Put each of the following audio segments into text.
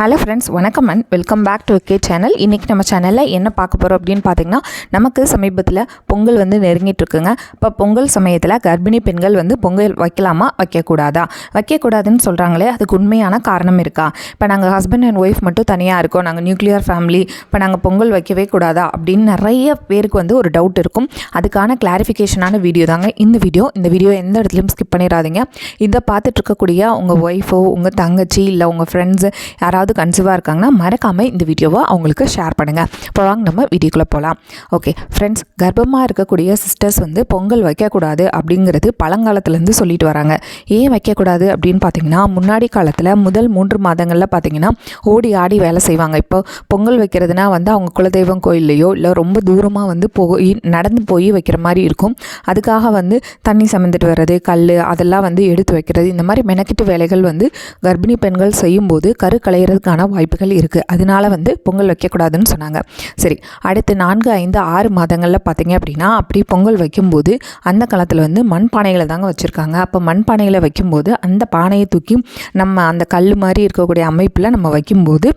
Hello friends வணக்கம் and welcome back to K channel இன்றைக்கி நம்ம சேனலில் என்ன பார்க்க போகிறோம் அப்படின்னு பார்த்தீங்கன்னா நமக்கு சமீபத்தில் பொங்கல் வந்து நெருங்கிட்டு இருக்குங்க. இப்போ பொங்கல் சமயத்தில் கர்ப்பிணி பெண்கள் வந்து பொங்கல் வைக்கலாமா? வைக்கக்கூடாதா? வைக்கக்கூடாதுன்னு சொல்கிறாங்களே அதுக்கு உண்மையான காரணம் இருக்கா? இப்போ நாங்கள் ஹஸ்பண்ட் அண்ட் ஒய்ஃப் மட்டும் தனியாக இருக்கோம். நாங்கள் நியூக்ளியர் ஃபேமிலி இப்போ நாங்கள் பொங்கல் வைக்கவே கூடாதா? அப்படின்னு நிறைய பேருக்கு வந்து ஒரு டவுட் இருக்கும். அதுக்கான கிளாரிஃபிகேஷனான வீடியோ தாங்க இந்த வீடியோ இந்த வீடியோ எந்த இடத்துலையும் ஸ்கிப் பண்ணிடாதீங்க. இதை பார்த்துட்டு இருக்கக்கூடிய உங்கள் ஒய்ஃபோ உங்கள் தங்கச்சி இல்லை உங்கள் ஃப்ரெண்ட்ஸு யாராவது கன்சீவாக இருக்காங்கன்னா மறக்காமல் இந்த வீடியோவை அவங்களுக்கு ஷேர் பண்ணுங்கள் இப்போ வாங்க நம்ம வீடியோக்குள்ளே போகலாம் ஓகே ஃப்ரெண்ட்ஸ் கர்ப்பமாக இருக்கக்கூடிய சிஸ்டர்ஸ் வந்து பொங்கல் வைக்கக்கூடாது அப்படிங்கிறது பழங்காலத்துலேருந்து சொல்லிட்டு வராங்க. ஏன் வைக்கக்கூடாது அப்படின்னு பார்த்தீங்கன்னா முன்னாடி காலத்தில் முதல் மூன்று மாதங்களில் பார்த்தீங்கன்னா ஓடி ஆடி வேலை செய்வாங்க. இப்போ பொங்கல் வைக்கிறதுனா வந்து அவங்க குலதெய்வம் கோயில்லையோ இல்லை ரொம்ப தூரமாக வந்து போய் நடந்து போய் வைக்கிற மாதிரி இருக்கும். அதுக்காக வந்து தண்ணி சமந்துட்டு வர்றது கல் அதெல்லாம் வந்து எடுத்து வைக்கிறது இந்த மாதிரி மெனக்கிட்டு வேலைகள் வந்து கர்ப்பிணி பெண்கள் செய்யும்போது கரு களையிறதுக்கான வாய்ப்புகள் இருக்குது அதனால வந்து பொங்கல் வைக்கக்கூடாதுன்னு சொன்னாங்க. சரி அடுத்து நான்கு ஐந்து ஆறு மாதங்களில் பார்த்தீங்க அப்படின்னா அப்படி பொங்கல் வைக்கும்போது அந்த காலத்தில் வந்து மண் பானைகளை தாங்க வச்சுருக்காங்க. அப்போ மண்பானைகளை வைக்கும்போது அந்த பானையை தூக்கி நம்ம அந்த கல் மாதிரி இருக்கக்கூடிய அமைப்பில் நம்ம வைக்கும்போது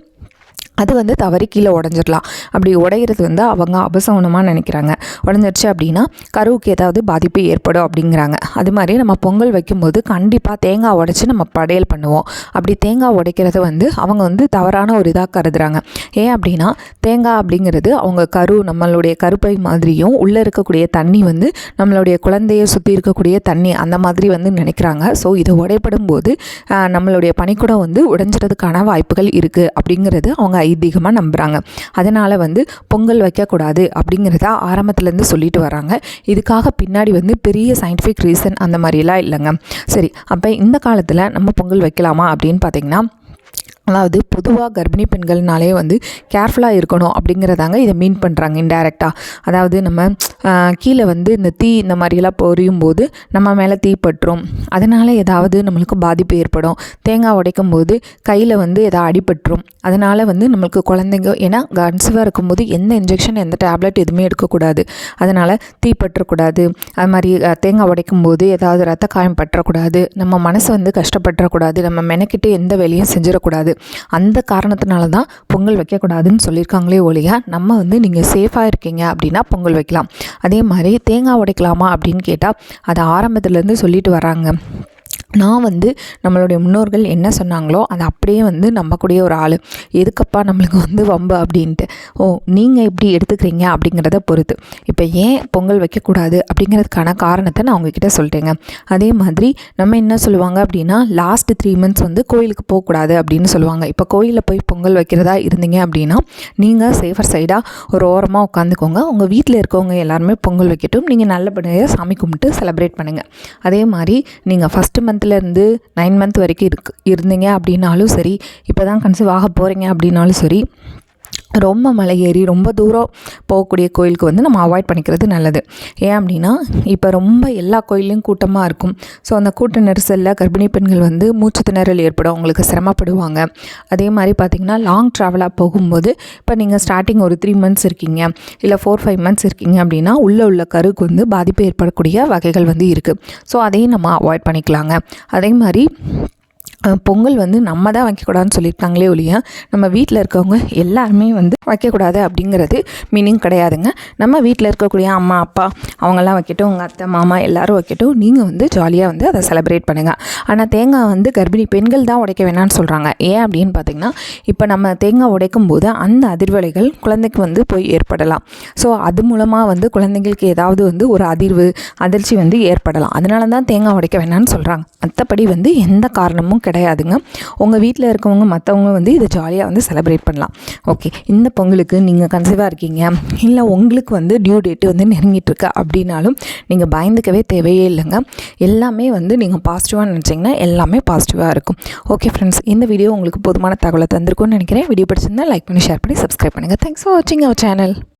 அது வந்து தவறி கீழே உடஞ்சிடலாம். அப்படி உடையிறது வந்து அவங்க அபசவனமாக நினைக்கிறாங்க. உடஞ்சிருச்சு அப்படின்னா கருவுக்கு ஏதாவது பாதிப்பு ஏற்படும் அப்படிங்கிறாங்க. அது மாதிரி நம்ம பொங்கல் வைக்கும்போது கண்டிப்பாக தேங்காய் உடைச்சி நம்ம படையல் பண்ணுவோம். அப்படி தேங்காய் உடைக்கிறது வந்து அவங்க வந்து தவறான ஒரு இதாக கருதுறாங்க. ஏன் அப்படின்னா தேங்காய் அப்படிங்கிறது அவங்க கரு நம்மளுடைய கருப்பை மாதிரியும் உள்ளே இருக்கக்கூடிய தண்ணி வந்து நம்மளுடைய குழந்தையை சுற்றி இருக்கக்கூடிய தண்ணி அந்த மாதிரி வந்து நினைக்கிறாங்க. ஸோ இது உடைப்படும் போது நம்மளுடைய பனிக்குடம் வந்து உடைஞ்சிறதுக்கான வாய்ப்புகள் இருக்குது அப்படிங்கிறது அவங்க ஐதீகமாக நம்புகிறாங்க அதனால் வந்து பொங்கல் வைக்கக்கூடாது அப்படிங்கிறத ஆரம்பத்துலேருந்து சொல்லிட்டு வராங்க. இதுக்காக பின்னாடி வந்து பெரிய சயின்டிஃபிக் ரீசன் அந்த மாதிரிலாம் இல்லைங்க. சரி அப்போ இந்த காலத்தில் நம்ம பொங்கல் வைக்கலாமா அப்படின்னு பார்த்தீங்கன்னா அதாவது பொதுவாக கர்ப்பிணி பெண்கள்னாலே வந்து கேர்ஃபுல்லாக இருக்கணும் அப்படிங்கிறதாங்க இதை மீன் பண்ணுறாங்க இன்டைரக்டாக அதாவது நம்ம கீழே வந்து இந்த தீ இந்த மாதிரிலாம் பொரியும் போது நம்ம மேலே தீ பற்றும் அதனால் ஏதாவது நம்மளுக்கு பாதிப்பு ஏற்படும். தேங்காய் உடைக்கும் போது கையில் வந்து எதாவது அடிபட்டுரும் அதனால் வந்து நம்மளுக்கு குழந்தைங்க ஏன்னா கன்சிவாக இருக்கும்போது எந்த இன்ஜெக்ஷன் எந்த டேப்லெட் எதுவுமே எடுக்கக்கூடாது. அதனால் தீ பற்றக்கூடாது. அது மாதிரி தேங்காய் உடைக்கும் போது ஏதாவது ரத்த காயம் பற்றக்கூடாது. நம்ம மனசு வந்து கஷ்டப்பட்டுறக்கூடாது நம்ம மெனக்கிட்டு எந்த வேலையும் செஞ்சிடக்கூடாது. அந்த காரணத்தினால தான் பொங்கல் வைக்கக்கூடாதுன்னு சொல்லியிருக்காங்களே ஒழியா நம்ம வந்து நீங்கள் சேஃபாக இருக்கீங்க அப்படின்னா பொங்கல் வைக்கலாம். அதே மாதிரி தேங்காய் உடைக்கலாமா அப்படின்னு கேட்டால் அதை ஆரம்பத்துலேருந்து சொல்லிட்டு வராங்க நான் வந்து நம்மளுடைய முன்னோர்கள் என்ன சொன்னாங்களோ அதை அப்படியே வந்து நம்பக்கூடிய ஒரு ஆள். எதுக்கப்பா நம்மளுக்கு வந்து வம்பு அப்படின்ட்டு. ஓ நீங்கள் எப்படி எடுத்துக்கிறீங்க அப்படிங்கிறத பொறுத்து. இப்போ ஏன் பொங்கல் வைக்கக்கூடாது அப்படிங்கிறதுக்கான காரணத்தை நான் உங்ககிட்ட சொல்லிட்டேங்க அதே மாதிரி நம்ம என்ன சொல்லுவாங்க அப்படின்னா லாஸ்ட் த்ரீ மந்த்ஸ் வந்து கோயிலுக்கு போகக்கூடாது அப்படின்னு சொல்லுவாங்க. இப்போ கோயிலில் போய் பொங்கல் வைக்கிறதா இருந்தீங்க அப்படின்னா நீங்கள் சேஃபர் சைடாக ஒரு ஓரமாக உட்காந்துக்கோங்க. உங்கள் வீட்டில் இருக்கவங்க எல்லாருமே பொங்கல் வைக்கட்டும். நீங்கள் நல்லபடியாக சாமி கும்பிட்டு செலிப்ரேட் பண்ணுங்கள் அதே மாதிரி நீங்கள் ஃபஸ்ட்டு மந்த் மந்த்லேருந்து நைன் மந்த் வரைக்கும் இருக்கு இருந்தீங்க அப்படின்னாலும் சரி இப்போ தான் கன்சீவ் ஆக போகிறீங்க அப்படின்னாலும் சரி ரொம்ப மலை ஏறி ரொம்ப தூரம் போகக்கூடிய கோயிலுக்கு வந்து நம்ம அவாய்ட் பண்ணிக்கிறது நல்லது. ஏன் அப்படின்னா இப்போ ரொம்ப எல்லா கோயிலையும் கூட்டமாக இருக்கும். ஸோ அந்த கூட்ட நெரிசலில் கர்ப்பிணி பெண்கள் வந்து மூச்சு திணறல் ஏற்படும். அவங்களுக்கு சிரமப்படுவாங்க. அதே மாதிரி பார்த்திங்கன்னா லாங் ட்ராவலாக போகும்போது இப்போ நீங்கள் ஸ்டார்டிங் ஒரு த்ரீ மந்த்ஸ் இருக்கீங்க இல்லை ஃபோர் ஃபைவ் மந்த்ஸ் இருக்கீங்க அப்படின்னா உள்ளே உள்ள கருக்கு வந்து பாதிப்பு ஏற்படக்கூடிய வகைகள் வந்து இருக்குது ஸோ அதையும் நம்ம அவாய்ட் பண்ணிக்கலாங்க. அதே மாதிரி பொங்கல் வந்து நம்ம தான் வைக்கக்கூடாதுன்னு சொல்லியிருக்காங்களே ஒழிய நம்ம வீட்டில் இருக்கவங்க எல்லாருமே வந்து வைக்கக்கூடாது அப்படிங்கிறது மீனிங் கிடையாதுங்க. நம்ம வீட்டில் இருக்கக்கூடிய அம்மா அப்பா அவங்கெல்லாம் வைக்கட்டும் உங்கள் அத்தை மாமா எல்லாரும் வைக்கட்டும். நீங்கள் வந்து ஜாலியாக வந்து அதை செலிப்ரேட் பண்ணுங்கள் ஆனால் தேங்காய் வந்து கர்ப்பிணி பெண்கள் தான் உடைக்க வேணாம்னு சொல்கிறாங்க ஏன் அப்படின்னு பார்த்தீங்கன்னா இப்போ நம்ம தேங்காய் உடைக்கும் போது அந்த அதிர்வலைகள் குழந்தைக்கு வந்து போய் ஏற்படலாம். ஸோ அது மூலமாக வந்து குழந்தைங்களுக்கு ஏதாவது வந்து ஒரு அதிர்வு அதிர்ச்சி வந்து ஏற்படலாம். அதனால தான் தேங்காய் உடைக்க வேணாம்னு சொல்கிறாங்க மற்றபடி வந்து எந்த காரணமும் கிடையாதுங்க. உங்கள் வீட்டில் இருக்கவங்க மற்றவங்க வந்து இதை ஜாலியாக வந்து செலிப்ரேட் பண்ணலாம். ஓகே இந்த பொங்கலுக்கு நீங்கள் கன்சீவாக இருக்கீங்க. இல்லை உங்களுக்கு வந்து டியூ டேட்டு வந்து நெருங்கிட்டுருக்கு அப்படின்னாலும் நீங்கள் பயந்துக்கவே தேவையே இல்லைங்க. எல்லாமே வந்து நீங்கள் பாசிட்டிவாக நினச்சிங்கன்னா எல்லாமே பாசிட்டிவாக இருக்கும். ஓகே ஃப்ரெண்ட்ஸ் இந்த வீடியோ உங்களுக்கு போதுமான தகவலை தந்திருக்கும்னு நினைக்கிறேன். வீடியோ பிடிச்சிருந்தா லைக் பண்ணி ஷேர் பண்ணி சப்ஸ்கிரைப் பண்ணுங்கள் தேங்க்ஸ் ஃபார் வாட்சிங் அவர் சேனல்